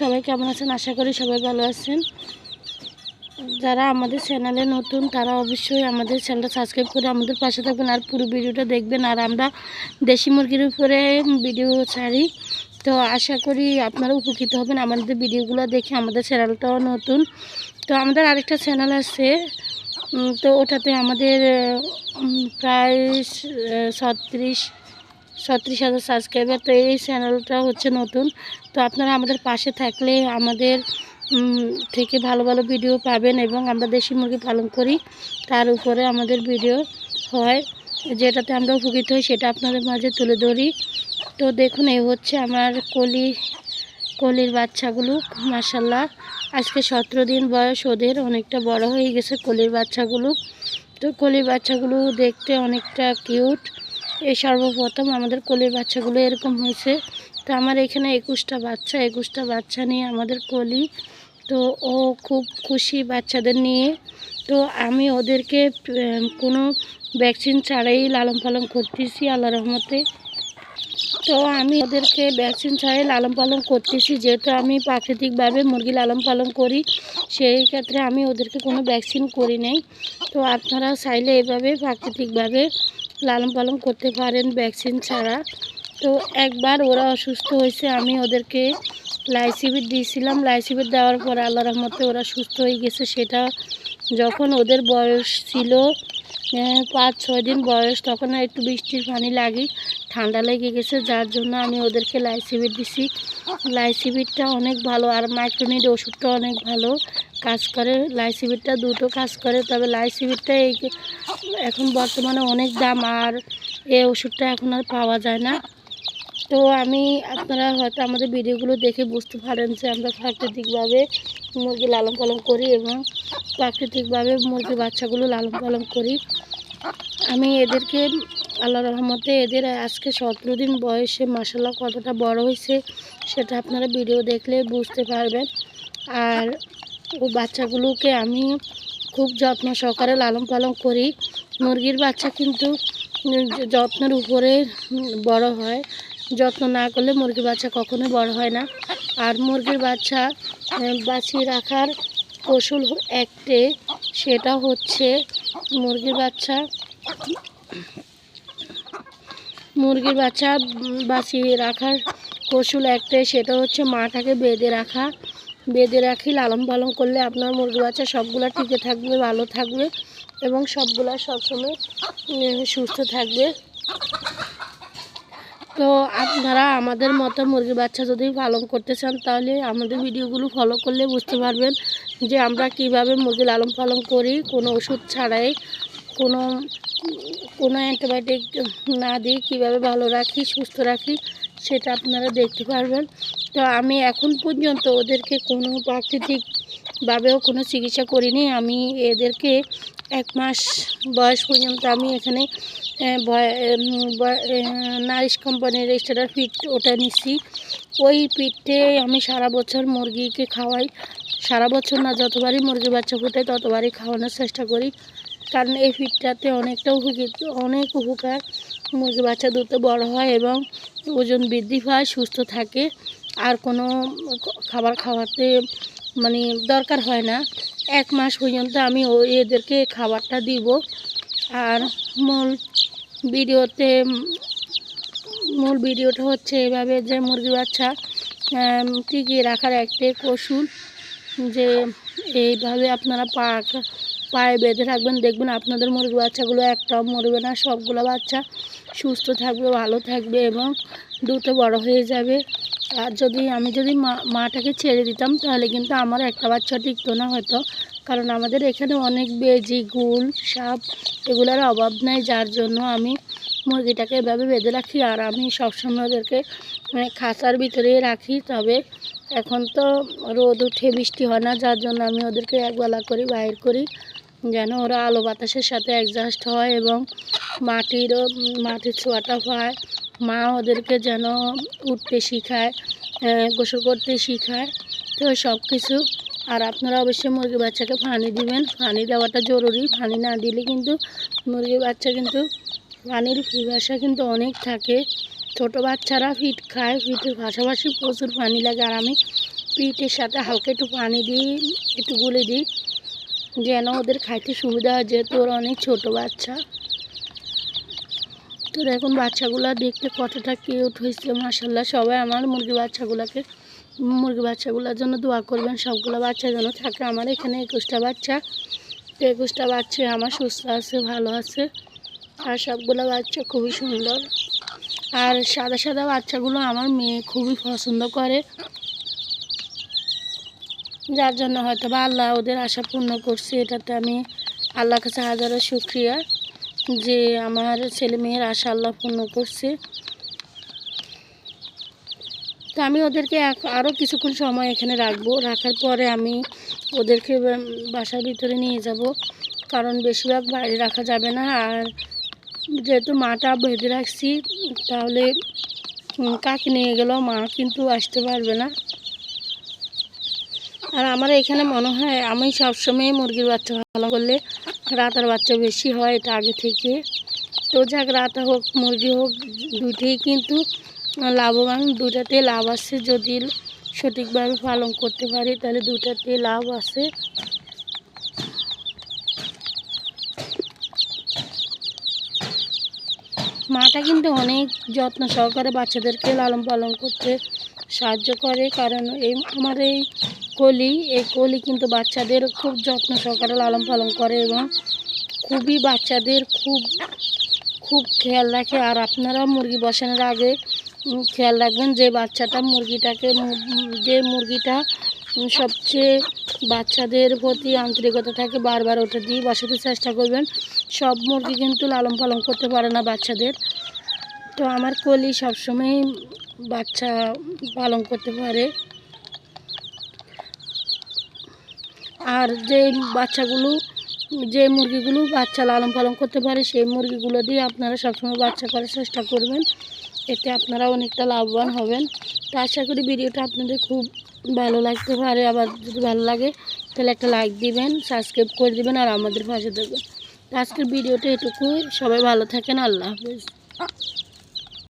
সবাই কেমন আছেন? আশা করি সবাই ভালো আছেন। যারা আমাদের চ্যানেলে নতুন, তারা অবশ্যই আমাদের চ্যানেলটা সাবস্ক্রাইব করে আমাদের পাশে থাকবেন আর পুরো ভিডিওটা দেখবেন। আর আমরা দেশি মুরগির উপরে ভিডিও ছাড়ি। তো আশা করি আপনারা উপকৃত হবেন আমাদের ভিডিওগুলো দেখে আমাদের চ্যানেলটাও নতুন। তো আমাদের আরেকটা চ্যানেল আছে। তো ওটাতে আমাদের প্রায় ছত্রিশ ছত্রিশ হাজার সাবস্ক্রাইবার তো এই চ্যানেলটা হচ্ছে নতুন। তো আপনারা আমাদের পাশে থাকলে আমাদের থেকে ভালো ভালো ভিডিও পাবেন এবং আমরা দেশি মুরগি পালন করি। তার উপরে আমাদের ভিডিও হয়, যেটাতে আমরা উপকৃত হই, সেটা আপনাদের মাঝে তুলে ধরি। তো দেখুন এই হচ্ছে আমার কলি, কলির বাচ্চাগুলো মাসাল্লাহ আজকে সতেরো দিন বয়স, ওদের অনেকটা বড় হয়ে গেছে কলির বাচ্চাগুলো। তো কলির বাচ্চাগুলো দেখতে অনেকটা কিউট এই সর্বপ্রথম আমাদের কলির বাচ্চাগুলো এরকম হয়েছে। তো আমার এখানে একুশটা বাচ্চা একুশটা বাচ্চা নিয়ে আমাদের কলি। তো ও খুব খুশি বাচ্চাদের নিয়ে। তো আমি ওদেরকে কোনো ভ্যাকসিন ছাড়াই লালন পালন করতেছি আল্লাহ রহমতে। তো আমি ওদেরকে ভ্যাকসিন ছাড়াই লালন পালন করতেছি। যেহেতু আমি প্রাকৃতিকভাবে মুরগি লালন পালন করি, সেই ক্ষেত্রে আমি ওদেরকে কোনো ভ্যাকসিন করি নাই। তো আপনারা চাইলে এভাবে প্রাকৃতিকভাবে লালন পালন করতে পারেন ভ্যাকসিন ছাড়া। তো একবার ওরা অসুস্থ হয়েছে, আমি ওদেরকে লাইসিবিট দিয়েছিলাম। লাইসিবিট দেওয়ার পর আল্লাহ রহমতে ওরা সুস্থ হয়ে গেছে। সেটা যখন ওদের বয়স ছিল পাঁচ ছয় দিন বয়স, তখন একটু বৃষ্টির পানি লাগে, ঠান্ডা লেগে গেছে, যার জন্য আমি ওদেরকে লাইসিবিট দিছি। লাইসিবিটটা অনেক ভালো, আর মাইক্রোনিড ওষুধটা অনেক ভালো কাজ করে। লাইসিবিটটা দুটো কাজ করে, তবে লাইসিবিটটা এই এখন বর্তমানে অনেক দাম, আর এই ওষুধটা এখন আর পাওয়া যায় না। তো আমি, আপনারা হয়তো আমাদের ভিডিওগুলো দেখে বুঝতে পারেন যে আমরা প্রাকৃতিকভাবে মুরগি লালন পালন করি এবং প্রাকৃতিকভাবে মুরগির বাচ্চাগুলো লালন পালন করি। আমি এদেরকে আল্লাহ রহমতে এদের আজকে সতেরো দিন বয়সে মাসাল্লাহ কতটা বড় হয়েছে সেটা আপনারা ভিডিও দেখলে বুঝতে পারবেন। আর ও বাচ্চাগুলোকে আমি খুব যত্ন সহকারে লালন পালন করি। মুরগির বাচ্চা কিন্তু যত্নের উপরে বড় হয়। যত্ন না করলে মুরগির বাচ্চা কখনোই বড় হয় না। আর মুরগির বাচ্চা বাঁচিয়ে রাখার কৌশল একটে, সেটা হচ্ছে মুরগির বাচ্চা। মুরগির বাচ্চা বাঁচিয়ে রাখার কৌশল একটাই সেটা হচ্ছে মাটাকে বেঁধে রাখা। বেঁধে রাখি, লালন পালন করলে আপনার মুরগি বাচ্চা সবগুলা টিকে থাকবে, ভালো থাকবে এবং সবগুলা সবসময় সুস্থ থাকবে। তো আপনারা আমাদের মতো মুরগি বাচ্চা যদি পালন করতে চান, তাহলে আমাদের ভিডিওগুলো ফলো করলে বুঝতে পারবেন যে আমরা কীভাবে মুরগি লালন পালন করি, কোনো ওষুধ ছাড়াই, কোনো কোনো অ্যান্টিবায়োটিক না দিয়ে কীভাবে ভালো রাখি, সুস্থ রাখি, সেটা আপনারা দেখতে পারবেন। তো আমি এখন পর্যন্ত ওদেরকে কোনো প্রাকৃতিকভাবেও কোনো চিকিৎসা করিনি, আমি এদেরকে এক মাস বয়স পর্যন্ত আমি এখানে নারিশ কোম্পানির স্টার্টার ফিট ওটা নিচ্ছি ওই পিঠে আমি সারা বছর মুরগিকে খাওয়াই। সারা বছর না, যতবারই মুরগি বাচ্চা ফুটে ততবারই খাওয়ানোর চেষ্টা করি। কারণ এই ফিটটাতে অনেকটা উপকৃত, অনেক উপকার মুরগি বাচ্চা দ্রুত বড় হয় এবং ওজন বৃদ্ধি পায়, সুস্থ থাকে। আর কোনো খাবার খাওয়াতে মানে দরকার হয় না। এক মাস পর্যন্ত আমি এদেরকে খাবারটা দিব। আর মূল ভিডিওতে, মূল ভিডিওটা হচ্ছে এভাবে যে মুরগি বাচ্চা টিকিয়ে রাখার একটাই কৌশল যে এইভাবে আপনারা পা পায়ে বেঁধে রাখবেন। দেখবেন আপনাদের মুরগি বাচ্চাগুলো একটাও মরবে না, সবগুলো বাচ্চা সুস্থ থাকবে, ভালো থাকবে এবং দ্রুত বড় হয়ে যাবে। আর যদি আমি যদি মা, মাটাকে ছেড়ে দিতাম, তাহলে কিন্তু আমার একটা বাচ্চা টিকতো না হয়তো। কারণ আমাদের এখানে অনেক বেজি, গুল, সাপ এগুলোর অভাব নাই, যার জন্য আমি মুরগিটাকে এভাবে বেঁধে রাখি। আর আমি সবসময় ওদেরকে মানে খাঁচার ভিতরে রাখি। তবে এখন তো রোদ উঠে, বৃষ্টি হয় না, যার জন্য আমি ওদেরকে একবেলা করি বাইর করি, যেন ওরা আলো বাতাসের সাথে অ্যাডজাস্ট হয় এবং মাটিরও, মাটির ছোঁয়াটা পায় মা ওদেরকে যেন উঠতে শেখায় গোসল করতে শেখায়, তো সব কিছু। আর আপনারা অবশ্যই মুরগি বাচ্চাকে পানি দিবেন। পানি দেওয়াটা জরুরি। পানি না দিলে কিন্তু মুরগির বাচ্চা কিন্তু পানির পিপাসা কিন্তু অনেক থাকে। ছোট বাচ্চারা ফিট খায়, ফিটের পাশাপাশি প্রচুর পানি লাগে। আর আমি পিঠের সাথে হালকা একটু পানি দিই, একটু গুলে দিই, যেন ওদের খাইতে সুবিধা হয়, যেহেতু ওরা অনেক ছোটো বাচ্চা। তো এখন বাচ্চাগুলো দেখতে কতটা কিউট হয়েছে মাসাল্লাহ সবাই আমার মুরগি বাচ্চাগুলোকে, মুরগি বাচ্চাগুলোর জন্য দোয়া করবেন। সবগুলো বাচ্চা যেন থাকে আমার এখানে একুশটা বাচ্চা। তো একুশটা বাচ্চা আমার সুস্থ আছে, ভালো আছে। আর সবগুলো বাচ্চা খুবই সুন্দর। আর সাদা সাদা বাচ্চাগুলো আমার মেয়ে খুবই পছন্দ করে। যার জন্য হয়তো বা আল্লাহ ওদের আশা পূর্ণ করছে, এটাতে আমি আল্লাহ কাছে হাজারো শুক্রিয়া। যে আমার ছেলে মেয়ের আশা আল্লাহ পূর্ণ করছে। তো আমি ওদেরকে আরও কিছুক্ষণ সময় এখানে রাখব। রাখার পরে আমি ওদেরকে বাসার ভিতরে নিয়ে যাব। কারণ বেশিরভাগ বাইরে রাখা যাবে না। আর যেহেতু মাটা বেঁধে রাখছি, তাহলে কাকে নিয়ে গেলেও মা কিন্তু আসতে পারবে না। আর আমার এখানে মনে হয় আমি সবসময় মুরগির বাচ্চা ভালো করলে রাতার বাচ্চা বেশি হয় এটা আগে থেকে। তো যাক, রাতা হোক, মুরগি হোক, দুইটাই কিন্তু লাভবান। দুটাতে লাভ আছে যদি সঠিকভাবে পালন করতে পারি, তাহলে দুটাতে লাভ আছে। মাটা কিন্তু অনেক যত্ন সহকারে বাচ্চাদেরকে লালন পালন করতে সাহায্য করে, কারণ এই আমার এই কলি এই কলি কিন্তু বাচ্চাদের খুব যত্ন সহকারে লালন পালন করে এবং খুবই বাচ্চাদের খুব খুব খেয়াল রাখে। আর আপনারা মুরগি বসানোর আগে খেয়াল রাখবেন যে বাচ্চাটা মুরগিটাকে যে মুরগিটা সবচেয়ে বাচ্চাদের প্রতি আন্তরিকতা থাকে, বারবার ওটা দিয়ে বসাতে চেষ্টা করবেন। সব মুরগি কিন্তু লালন পালন করতে পারে না বাচ্চাদের। তো আমার কলি সবসময় বাচ্চা পালন করতে পারে। আর যে বাচ্চাগুলো, যে মুরগিগুলো বাচ্চা লালন পালন করতে পারে, সেই মুরগিগুলো দিয়ে আপনারা সবসময় বাচ্চা করার চেষ্টা করবেন। এতে আপনারা অনেকটা লাভবান হবেন। তো আশা করি ভিডিওটা আপনাদের খুব ভালো লাগতে পারে। আবার যদি ভালো লাগে, তাহলে একটা লাইক দিবেন, সাবস্ক্রাইব করে দিবেন, আর আমাদের পাশে দেবেন আজকের ভিডিওটা এটুকুই। সবাই ভালো থাকেন। আল্লাহ হাফেজ।